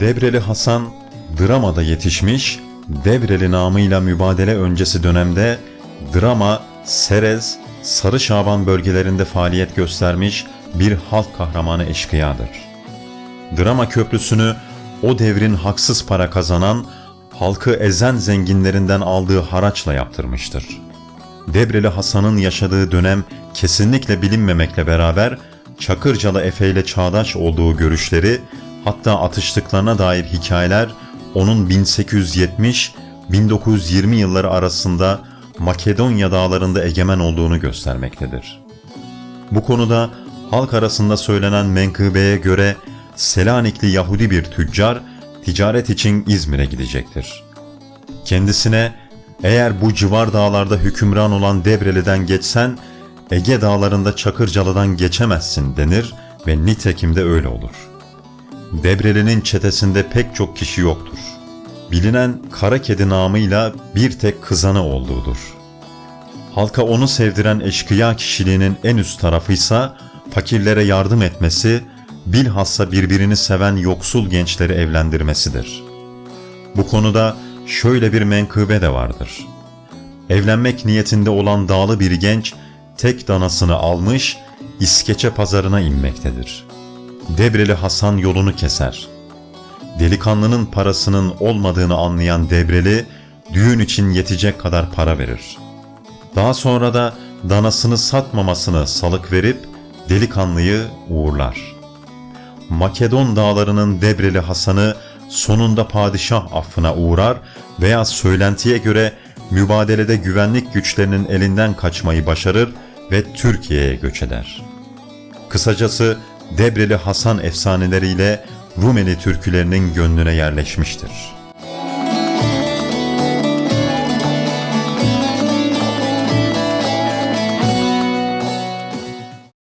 Devreli Hasan, Drama'da yetişmiş, Devreli namıyla mübadele öncesi dönemde Drama, Serez, Sarı Şaban bölgelerinde faaliyet göstermiş bir halk kahramanı eşkıyadır. Drama Köprüsü'nü o devrin haksız para kazanan, halkı ezen zenginlerinden aldığı haraçla yaptırmıştır. Debreli Hasan'ın yaşadığı dönem kesinlikle bilinmemekle beraber Çakırcalı Efe ile çağdaş olduğu görüşleri hatta atıştıklarına dair hikayeler onun 1870-1920 yılları arasında Makedonya dağlarında egemen olduğunu göstermektedir. Bu konuda halk arasında söylenen menkıbeye göre Selanikli Yahudi bir tüccar ticaret için İzmir'e gidecektir. Kendisine eğer bu civar dağlarda hükümran olan Devreli'den geçsen Ege dağlarında Çakırcalı'dan geçemezsin denir ve nitekim de öyle olur. Devreli'nin çetesinde pek çok kişi yoktur. Bilinen kara kedi namıyla bir tek kızanı olduğudur. Halka onu sevdiren eşkıya kişiliğinin en üst tarafıysa fakirlere yardım etmesi, bilhassa birbirini seven yoksul gençleri evlendirmesidir. Bu konuda şöyle bir menkıbe de vardır. Evlenmek niyetinde olan dağlı bir genç tek danasını almış İskeçe pazarına inmektedir. Debreli Hasan yolunu keser. Delikanlının parasının olmadığını anlayan Debreli düğün için yetecek kadar para verir. Daha sonra da danasını satmamasını salık verip delikanlıyı uğurlar. Makedon dağlarının Debreli Hasan'ı sonunda padişah affına uğrar veya söylentiye göre mübadelede güvenlik güçlerinin elinden kaçmayı başarır ve Türkiye'ye göç eder. Kısacası Debreli Hasan efsaneleriyle Rumeli türkülerinin gönlüne yerleşmiştir.